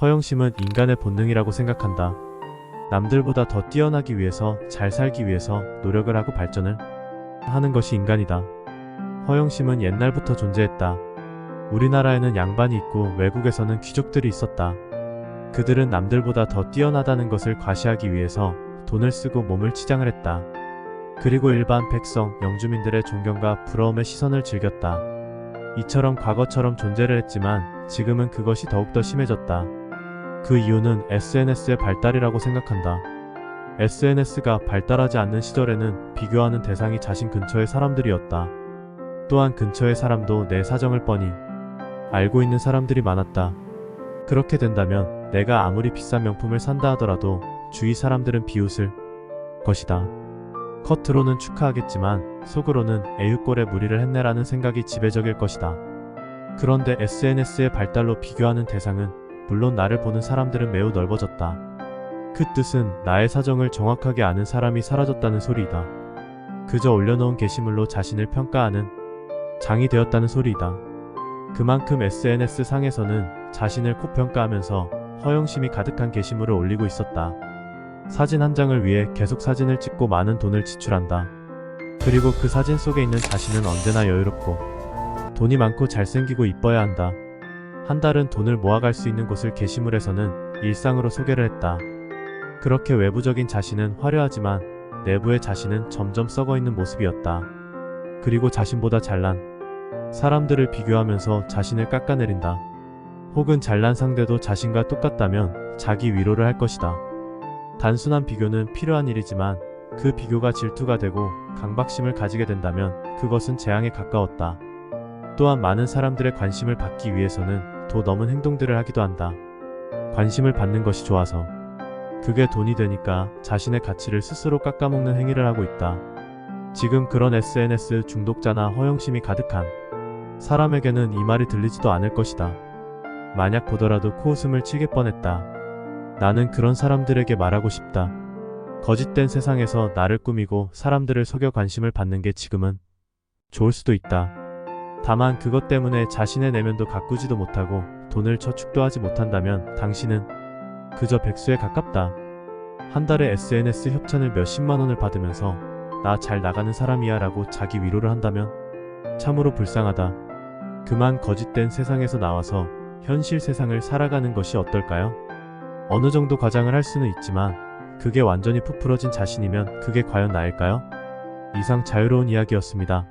허영심은 인간의 본능이라고 생각한다. 남들보다 더 뛰어나기 위해서 잘 살기 위해서 노력을 하고 발전을 하는 것이 인간이다. 허영심은 옛날부터 존재했다. 우리나라에는 양반이 있고 외국에서는 귀족들이 있었다. 그들은 남들보다 더 뛰어나다는 것을 과시하기 위해서 돈을 쓰고 몸을 치장을 했다. 그리고 일반 백성, 영주민들의 존경과 부러움의 시선을 즐겼다. 이처럼 과거처럼 존재를 했지만 지금은 그것이 더욱더 심해졌다. 그 이유는 SNS의 발달이라고 생각한다. SNS가 발달하지 않는 시절에는 비교하는 대상이 자신 근처의 사람들이었다. 또한 근처의 사람도 내 사정을 뻔히 알고 있는 사람들이 많았다. 그렇게 된다면 내가 아무리 비싼 명품을 산다 하더라도 주위 사람들은 비웃을 것이다. 겉으로는 축하하겠지만 속으로는 에휴꼴에 무리를 했네라는 생각이 지배적일 것이다. 그런데 SNS의 발달로 비교하는 대상은 물론 나를 보는 사람들은 매우 넓어졌다. 그 뜻은 나의 사정을 정확하게 아는 사람이 사라졌다는 소리이다. 그저 올려놓은 게시물로 자신을 평가하는 장이 되었다는 소리이다. 그만큼 SNS 상에서는 자신을 고평가하면서 허영심이 가득한 게시물을 올리고 있었다. 사진 한 장을 위해 계속 사진을 찍고 많은 돈을 지출한다. 그리고 그 사진 속에 있는 자신은 언제나 여유롭고 돈이 많고 잘생기고 이뻐야 한다. 한 달은 돈을 모아갈 수 있는 곳을 게시물에서는 일상으로 소개를 했다. 그렇게 외부적인 자신은 화려하지만 내부의 자신은 점점 썩어 있는 모습이었다. 그리고 자신보다 잘난 사람들을 비교하면서 자신을 깎아내린다. 혹은 잘난 상대도 자신과 똑같다면 자기 위로를 할 것이다. 단순한 비교는 필요한 일이지만 그 비교가 질투가 되고 강박심을 가지게 된다면 그것은 재앙에 가까웠다. 또한 많은 사람들의 관심을 받기 위해서는 도 넘은 행동들을 하기도 한다. 관심을 받는 것이 좋아서. 그게 돈이 되니까 자신의 가치를 스스로 깎아먹는 행위를 하고 있다. 지금 그런 SNS 중독자나 허영심이 가득한 사람에게는 이 말이 들리지도 않을 것이다. 만약 보더라도 코웃음을 치게 뻔했다. 나는 그런 사람들에게 말하고 싶다. 거짓된 세상에서 나를 꾸미고 사람들을 속여 관심을 받는 게 지금은 좋을 수도 있다. 다만 그것 때문에 자신의 내면도 가꾸지도 못하고 돈을 저축도 하지 못한다면 당신은 그저 백수에 가깝다. 한 달에 SNS 협찬을 몇십만 원을 받으면서 나 잘 나가는 사람이야 라고 자기 위로를 한다면 참으로 불쌍하다. 그만 거짓된 세상에서 나와서 현실 세상을 살아가는 것이 어떨까요? 어느 정도 과장을 할 수는 있지만 그게 완전히 부풀어진 자신이면 그게 과연 나일까요? 이상 자유로운 이야기였습니다.